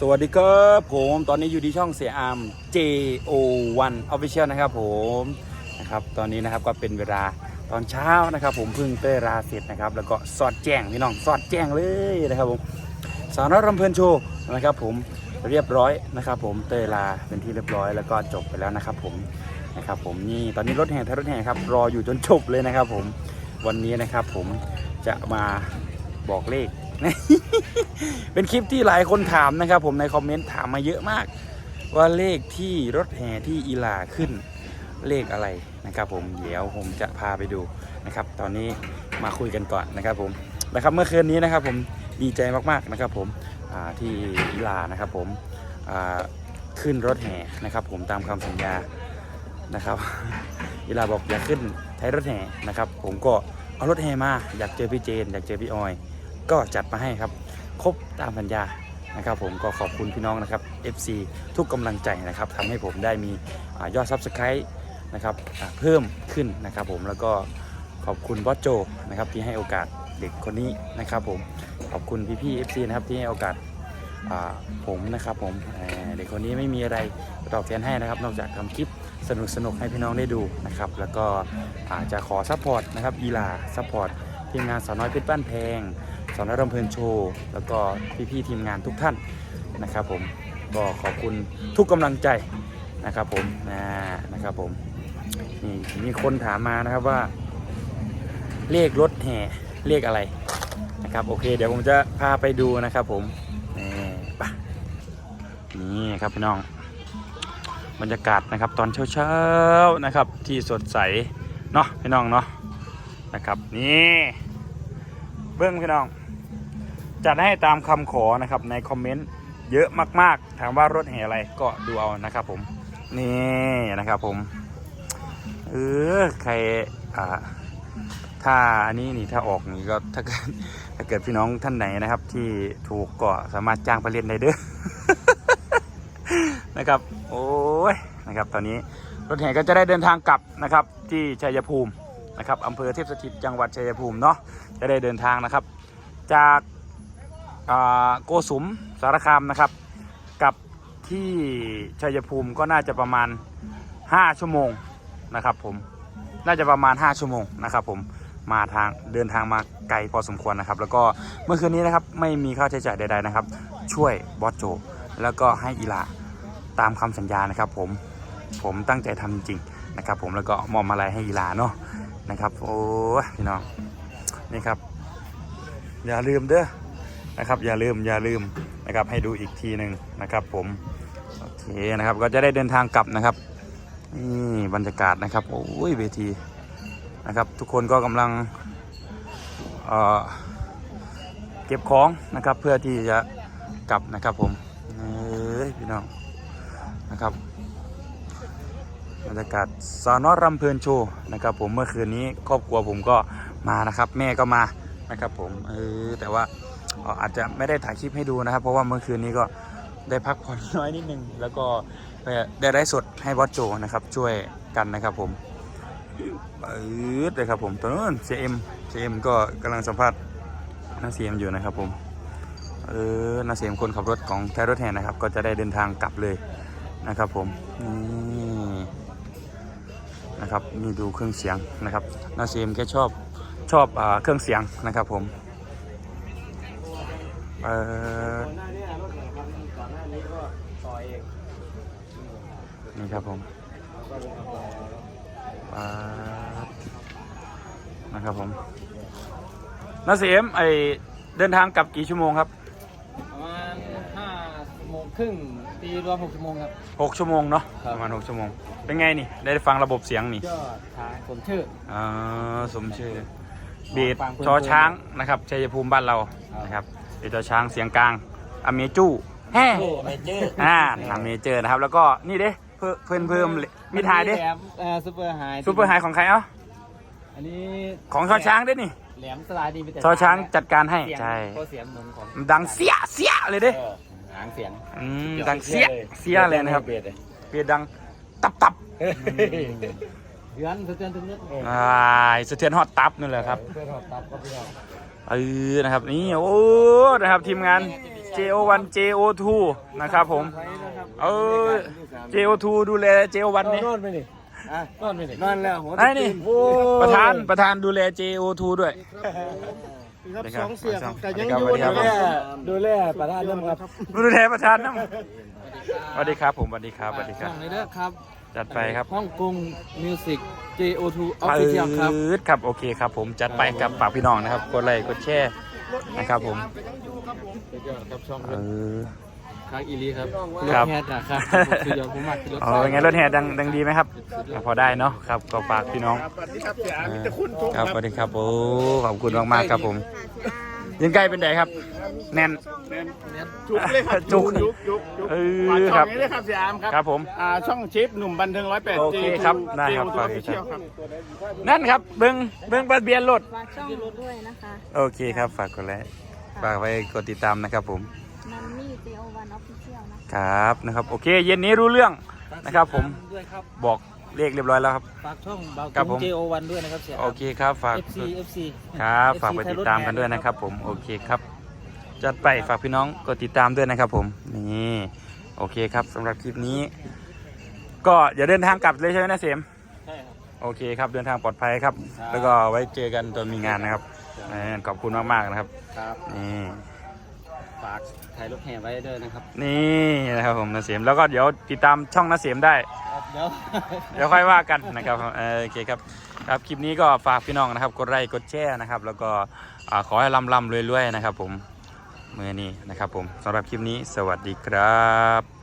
สวัสดีครับผมตอนนี้อยู่ที่ช่องเสียอาม JO1 Official นะครับผมนะครับตอนนี้นะครับก็เป็นเวลาตอนเช้านะครับ ผมพิ่งเต้ยราเสร็จนะครับ แล้วก็สอดแจ้งพี่น้องสอดแจ้งเลยนะครับผมสาวน้อยรำเพลินโชว์นะครับ ผมเรียบร้อยนะครับ ผมเต้ยลาเป็นที่เรียบร้อย แล้วก็จบไปแล้วนะครับ ผมนะครับผมนี่ตอนนี้รถแห่ท้ายรถแห่ครับรออยู่จนจบเลยนะครับ ผมวันนี้นะครับ ผมจะมาบอกเลข เป็นคลิปที่หลายคนถามนะครับ ผมในคอมเมนต์ถามมาเยอะมาก ว่าเลขที่รถแห่ที่อีลาขึ้นเลขอะไรนะครับผมเดี๋ยวผมจะพาไปดูนะครับ ตอนนี้มาคุยกันก่อนนะครับ ผมนะครับเมื่อคืนนี้นะครับ ผมดีใจมากๆนะครับ ผมที่อีลานะครับ ผมขึ้นรถแห่นะครับ ผมตามคำสัญญานะครับอีลาบอกอยากขึ้นใช้รถแห่นะครับ ผมก็เอารถแห่มาอยากเจอพี่เจน อยากเจอพี่ออย ก็จัดมาให้ครับ ครบตามสัญญานะครับผมก็ขอบคุณพี่น้องนะครับ FC ทุกกำลังใจนะครับทำให้ผมได้มีอยอดซับสไครต์นะครับเพิ่มขึ้นนะครับผมแล้วก็ขอบคุณบอสโจนะครับที่ให้โอกาสเด็กคนนี้นะครับผมขอบคุณพี่ๆ FC นะครับที่ให้โอกาสผมนะครับผมเด็กคนนี้ไม่มีอะไรตอบแทนให้นะครับ นอกจากทำคลิปสนุกๆให้พี่น้องได้ดูนะครับ แล้วก็อาจจะขอซัพพอร์ตนะครับอีลาซัพพอร์ตทีมงานสาวน้อยเพชรบ้านแพง สอนรำเพลินโชว์แล้วก็พี่ๆทีมงานทุกท่านนะครับผมก็ขอบคุณทุกกำลังใจนะครับผมนะนะครับผมนี่มีคนถามมานะครับว่า เลขรถแห่เลขอะไรนะครับโอเค เดี๋ยวผมจะพาไปดูนะครับผมนี่ไปนี่ครับพี่น้องบรรยากาศนะครับตอนเช้าๆนะครับที่สดใสเนาะพี่น้องเนาะนะครับนี่เบื้องพี่น้อง จัดให้ตามคำขอนะครับในคอมเมนต์เยอะมากๆ ถามว่ารถแห่อะไรก็ดูเอานะครับผม นี่นะครับผม เออใครอ่าถ้าอันนี้นี่ถ้าออกนี่ก็ถ้าเกิดถ้าเกิดพี่น้องท่านไหนนะครับ ที่ถูกก็สามารถจ้างไปเล่นได้เด้อนะครับ โอ้ยนะครับ ตอนนี้รถแห่ก็จะได้เดินทางกลับนะครับ ที่ชัยภูมินะครับอำเภอเทพสถิตจังหวัดชัยภูมิเนาะจะได้เดินทางนะครับ จาก โกสุมสารคามนะครับ กับที่ชัยภูมิก็น่าจะประมาณ 5 ชั่วโมงนะครับผมน่าจะประมาณ 5 ชั่วโมงนะครับผมมาทางเดินทางมาไกลพอสมควรนะครับ แล้วก็เมื่อคืนนี้นะครับไม่มีค่าใช้จ่ายใดๆนะครับ ช่วยบอสโจ แล้วก็ให้อีลาตามคำสัญญานะครับ ผมผมตั้งใจทำจริงๆนะครับ ผมแล้วก็มอบมาลัยให้อีลาเนาะนะครับ โอ้พี่น้องนี่ครับ อย่าลืมเด้อ นะครับอย่าลืมอย่าลืมนะครับให้ดูอีกทีหนึ่งนะครับ ผมโอเคนะครับก็จะได้เดินทางกลับนะครับนี่บรรยากาศนะครับโอ้ยเวทีนะครับทุกคนก็กำลังเเก็บของนะครับเพื่อที่จะกลับนะครับผมเอ้ยพี่น้องนะครับบรรยากาศสาวนอรำเพลินโชว์นะครับ ผมเมื่อคืนนี้ครอบครัวผมก็มานะครับ แม่ก็มานะครับ ผมเออแต่ว่า อาจจะไม่ได้ถ่ายคลิปให้ดูนะครับ เพราะว่าเมื่อคืนนี้ก็ได้พักผ่อนน้อยนิดนึง แล้วก็ได้ได้สดให้บอสโจนะครับ ช่วยกันนะครับผมเออเลยครับผมตอนนู้นเจมเจมก็กำลังสัมภาษณ์นาเซียมอยู่นะครับผมเออนาเซียมคนขับรถของแทรถแห่นะครับ ก็จะได้เดินทางกลับเลยนะครับผมนี่นะครับนี่ดูเครื่องเสียงนะครับนาเซียมแกชอบชอบอเครื่องเสียงนะครับผม เออก่อนหน้านี้รถแห่คันก่อนหน้านี้ก็ซอยเองนี่ครับผมแล้วก็เป็นกาแฟป๊าดนะครับผมนาเซียมไอเดินทางกลับกี่ชั่วโมงครับ ประมาณห้าโมงครึ่งตีรวมหกชั่วโมงครับ หกชั่วโมงเนาะครับ ประมาณหกชั่วโมง เป็นไงนี่ ได้ฟังระบบเสียงนี่ยอดทางผมชื่อ อ่าสมชื่อเบสฟังเพื่อนชอช้างนะครับชัยภูมิบ้านเราครับนะครับ เบสชอช้างเสียงกลางอเมจูแฮ่เมเจอร์อ่าอเมเจอร์นะครับ แล้วก็นี่เด้เพิ่มเพิ่มเพิ่มมีทายเด้แหลมเอ่อซูเปอร์ไฮซูเปอร์ไฮของใครเอ้าอันนี้ของชอช้างเด้นี่แหลมสลายดีไปแต่ชอช้างจัดการให้เสียงใช่เพราะเสียงเหมือนของดังเสียเสียเลยเด้เออหางเสียงอืมดังเสียเสียเลยนะครับเบสเลยเปียดังตับตับเดือนสะเทือนทุกนิดเองอ่าสะเทือนฮอตตับนั่นแหละครับเพื่อนหอบตับก็พี่น้อง เออนะครับนี่โอ้นะครับทีมงาน JO1 JO2 นะครับผมไว้นะครับเออ JO2 ดูแล JO1 นี่นอนไปดินอนไปดินอนแล้วหัวไอ้นี่ประธานประธานดูแล JO2 ด้วยครับนะครับสองเสียงสองแต่ยังสอวัสยู่ดีครับนะดูแลประธานน้ำครับดูแลประธานน้ำ สวัสดีครับผมสวัสดีครับสวัสดีคช่รัอบงนี้เด้อครับจัดไปครับฮ่องกงมิวสิก JO2 Official ครับปื๊ดครับโอเคครับผมจัดไปกับฝากพี่น้องนะครับกดไลค์กดแชร์นะครับผมสุดยอดครับช่องเออค้างอีลีครับครับถแฮดนะครับสุดยอดผมมากที่รถอ๋อเป็นไงรถแห่ดังดังดีไหมครับอะพอได้เนาะครับก็ฝากพี่น้องสวัสดีครับเสียอามิตรคุณทุกคครัรับบสวัสดีครับโอ้ขอบคุณมากๆครับผม ยังใกล้เป็นไดครับ แน่น จุกเลยครับจุกจุกจุกจุกเออฝากคช่รัอบงนี้เลยครับเสียอามครับครับผมอ่าช่องชิปหนุ่มบันเทิงร้อยแปดโอเคครับได้ครับฝาฝากกเชี่ยวครับ นั่นครับ เบิ้งเบิ้งทะเบียนรถ ฝากช่องรถด้วยนะคะโอเคครับ ฝากกดไลค์ฝากไว้กดติดตามนะครับผมมันนี่ JO1 Official นะครับนะครับ โอเค เย็นนี้รู้เรื่องนะครับผม ด้วยครับ บอก เลขเรียบร้อยแล้วครับ ฝากช่องเบาครับตุผงม JO1 ด้วยนะครับเสียโอเคครับฝาก FC FC ครับ FC ฝากไปติดตามกันด้วยนะครับ ผมโอเคครับ จัดไปฝากพี่น้องกดติดตามด้วยนะครับ ผมนี่โอเคครับสำหรับคลิปนี้ ก็อย่าเดินทางกลับเลยใช่ไหมนะเสมใช่ครับ โอเคครับเดินทางปลอดภัยครับ ครับ แล้วก็ไว้เจอกันตอนมีงานนะครับเออขอบคุณมากๆนะครับครับ นี่ฝากถ่ายรถแห่ไว้ด้วยนะครับ นี่นะครับผมนะเสมแล้วก็เดี๋ยวติดตามช่องนะเสมได้ เดี๋ยวเดี๋ยวค่อยว่ากันนะครับเออโอเคครับครับคลิปนี้ก็ฝากพี่น้องนะครับกดไลค์กดแชร์นะครับ แล้วก็ขอให้ลำลำรวยๆนะครับ ผมมือนี้นะครับ ผมสำหรับคลิปนี้สวัสดีครับ